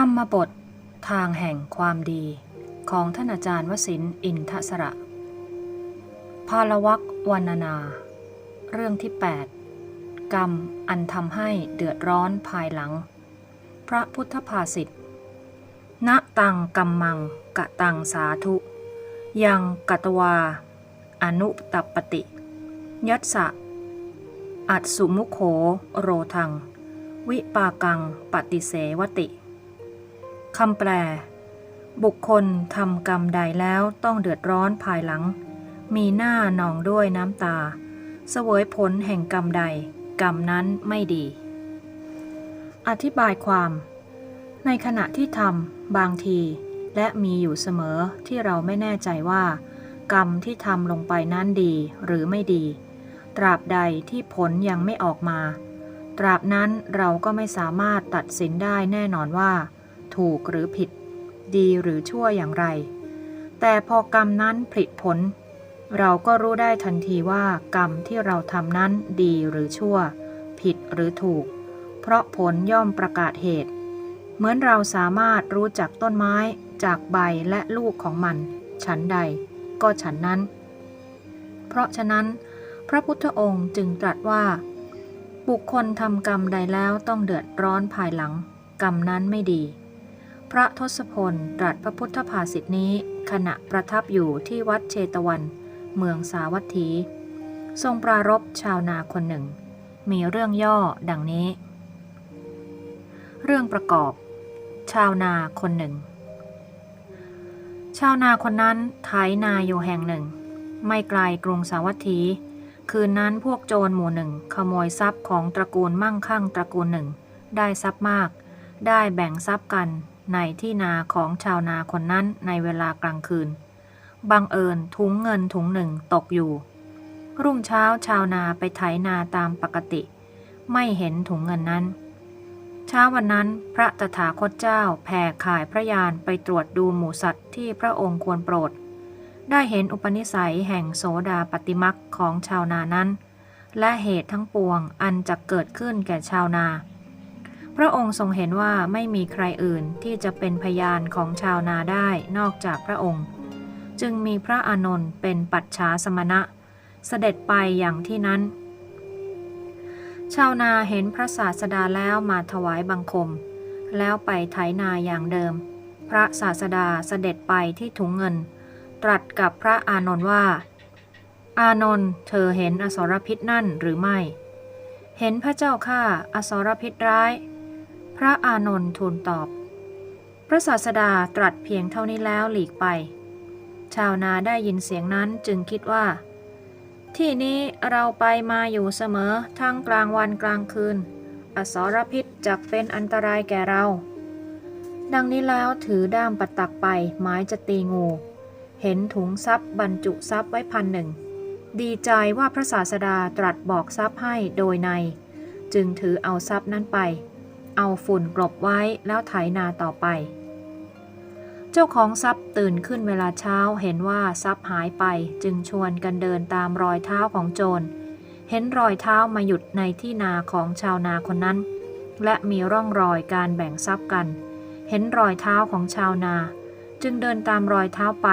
ธรรมบท ทางแห่งความดี ของท่านอาจารย์วสินอินทสระพาลวักวรรณนา เรื่องที่ 8 กรรมอันทำให้เดือดร้อนภายหลัง พระพุทธภาษิตณตังกัมมังกะตังสาธุ ยังกัตวา อนุตปปติ ยัสสะ อัตสุมุโขโรทัง วิปากังปฏิเสวติ คำแปล บุคคลทำกรรมใดแล้วต้องเดือดร้อนภายหลัง มีหน้าหนองด้วยน้ำตา เสวยผลแห่งกรรมใด กรรมนั้นไม่ดี อธิบายความ ในขณะที่ทำบางที และมีอยู่เสมอที่เราไม่แน่ใจว่า กรรมที่ทำลงไปนั้นดีหรือไม่ดี ตราบใดที่ผลยังไม่ออกมา ตราบนั้นเราก็ไม่สามารถตัดสินได้แน่นอนว่า ถูกหรือผิด ดีหรือชั่วอย่างไร แต่พอกรรมนั้นผลิผล เราก็รู้ได้ทันทีว่ากรรมที่เราทำนั้นดีหรือชั่ว ผิดหรือถูก เพราะผลย่อมประกาศเหตุ เหมือนเราสามารถรู้จักต้นไม้จากใบและลูกของมัน ฉันใด ก็ฉันนั้น เพราะฉะนั้น พระพุทธองค์จึงตรัสว่า บุคคลทำกรรมใดแล้วต้องเดือดร้อนภายหลัง กรรมนั้นไม่ดี พระทศพลตรัสพระพุทธภาษิตนี้ ขณะประทับอยู่ที่วัดเชตวัน เมืองสาวัตถี ทรงปรารบชาวนาคนหนึ่ง มีเรื่องย่อดังนี้ เรื่องประกอบ ชาวนาคนหนึ่ง ชาวนาคนนั้นไถนาอยู่แห่งหนึ่ง ไม่ไกลกรุงสาวัตถี คืนนั้นพวกโจรหมู่หนึ่ง ขโมยทรัพย์ของตระกูลมั่งคั่งตระกูลหนึ่ง ได้ทรัพย์มาก ได้แบ่งทรัพย์กัน ในที่นาของชาวนาคนนั้นในเวลากลางคืน บังเอิญถุงเงินถุงหนึ่งตกอยู่ รุ่งเช้าชาวนาไปไถนาตามปกติ ไม่เห็นถุงเงินนั้น เช้าวันนั้นพระตถาคตเจ้าแผ่ขายพระยานไปตรวจดูหมูสัตว์ที่พระองค์ควรโปรด ได้เห็นอุปนิสัยแห่งโสดาปฏิมักของชาวนานั้น และเหตุทั้งปวงอันจะเกิดขึ้นแก่ชาวนา พระองค์ทรงเห็นว่าไม่มีใครอื่นที่จะเป็นพยานของชาวนาได้นอกจากพระองค์ จึงมีพระอานนท์เป็นปัจฉาสมณะ เสด็จไปอย่างที่นั้น ชาวนาเห็นพระศาสดาแล้วมาถวายบังคม แล้วไปไถนาอย่างเดิม พระศาสดาเสด็จไปที่ถุงเงิน ตรัสกับพระอานนท์ว่า อานนท์เธอเห็นอสรพิษนั่นหรือไม่ เห็นพระเจ้าข้าอสรพิษร้าย พระอานนท์ทูลตอบ พระศาสดาตรัสเพียงเท่านี้แล้วหลีกไป ชาวนาได้ยินเสียงนั้นจึงคิดว่า ที่นี้เราไปมาอยู่เสมอทั้งกลางวันกลางคืน อสรพิษจักเป็นอันตรายแก่เรา ดังนี้แล้วถือด้ามปัดตักไปหมายจะตีงู เห็นถุงทรัพย์บรรจุทรัพย์ไว้พันหนึ่งดีใจว่าพระศาสดาตรัสบอกทรัพย์ให้โดยใน จึงถือเอาทรัพย์นั้นไป เอาฝุ่นกลบไว้แล้วไถนาต่อไป เจ้าของทรัพย์ตื่นขึ้นเวลาเช้าเห็นว่าทรัพย์หายไปจึงชวนกันเดินตามรอยเท้าของโจร เห็นรอยเท้ามาหยุดในที่นาของชาวนาคนนั้น และมีร่องรอยการแบ่งทรัพย์กัน เห็นรอยเท้าของชาวนา จึงเดินตามรอยเท้าไป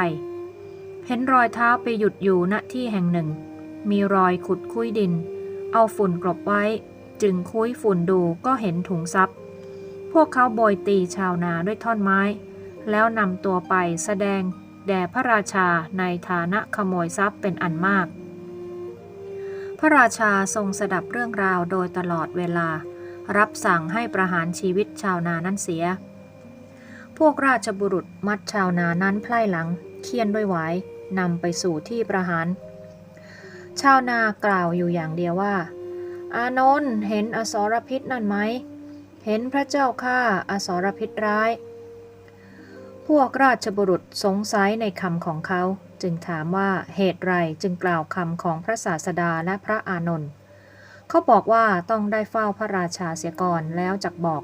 เห็นรอยเท้าไปหยุดอยู่ณที่แห่งหนึ่ง มีรอยขุดคุ้ยดิน เอาฝุ่นกลบไว้ จึงคุ้ยฝุ่นดูก็เห็นถุงทรัพย์ พวกเขาโบยตีชาวนาด้วยท่อนไม้ แล้วนำตัวไปแสดงแด่พระราชาในฐานะขโมยทรัพย์เป็นอันมาก พระราชาทรงสดับเรื่องราวโดยตลอดเวลา รับสั่งให้ประหารชีวิตชาวนานั้นเสีย พวกราชบุรุษมัดชาวนานั้นไพล่หลัง เคี่ยนด้วยหวายนำไปสู่ที่ประหาร ชาวนากล่าวอยู่อย่างเดียวว่า อานนท์เห็นอสรพิษนั่นไหม เห็นพระเจ้าข้าอสรพิษร้าย พวกราชบุรุษสงสัยในคำของเขา จึงถามว่าเหตุไรจึงกล่าวคำของพระศาสดาและพระอานนท์เขาบอกว่าต้องได้เฝ้าพระราชาเสียก่อนแล้วจักบอก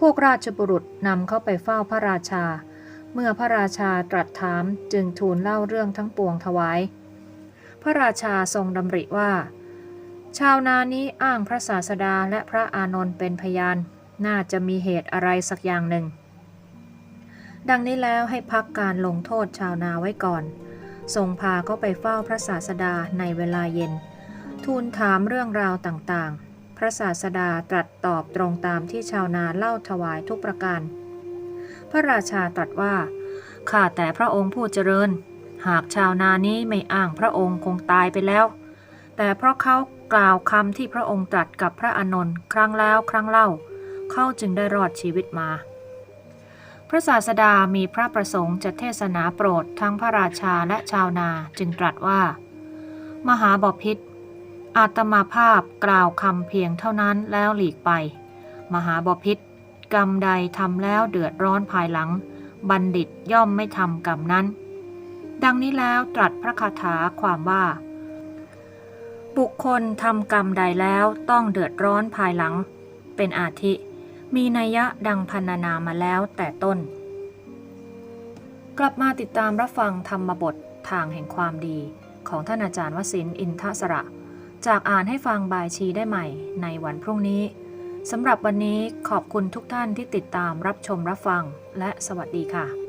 พวกราชบุรุษนำเข้าไปเฝ้าพระราชา เมื่อพระราชาตรัสถามจึงทูลเล่าเรื่องทั้งปวงถวาย พระราชาทรงดำริว่า ชาวนานี้อ้างพระศาสดาและพระอานนท์เป็นพยาน น่าจะมีเหตุอะไรสักอย่างหนึ่ง ดังนี้แล้วให้พักการลงโทษชาวนาไว้ก่อน ทรงพาเขาไปเฝ้าพระศาสดาในเวลาเย็น ทูลถามเรื่องราวต่างๆ พระศาสดาตรัสตอบตรงตามที่ชาวนาเล่าถวายทุกประการ พระราชาตรัสว่า ข้าแต่พระองค์ผู้เจริญ หากชาวนานี้ไม่อ้างพระองค์คงตายไปแล้ว แต่เพราะเขากล่าวคำที่พระองค์ตรัสกับพระอานนท์ครั้งแล้วครั้งเล่า เขาจึงได้รอดชีวิตมา พระศาสดามีพระประสงค์จะเทศนาโปรดทั้งพระราชาและชาวนาจึงตรัสว่า มหาบพิษอาตมาภาพกล่าวคำเพียงเท่านั้นแล้วหลีกไป มหาบพิษกรรมใดทำแล้วเดือดร้อนภายหลัง บัณฑิตย่อมไม่ทำกรรมนั้น ดังนี้แล้วตรัสพระคาถาความว่า บุคคลทำกรรมใดแล้วต้องเดือดร้อนภายหลัง เป็นอาทิ มีนัยยะดังพันนานามาแล้วแต่ต้น กลับมาติดตามรับฟังธรรมบททางแห่งความดีของท่านอาจารย์วสินอินทสระ จากอ่านให้ฟังบายชีได้ใหม่ในวันพรุ่งนี้สำหรับวันนี้ขอบคุณทุกท่านที่ติดตามรับชมรับฟังและสวัสดีค่ะ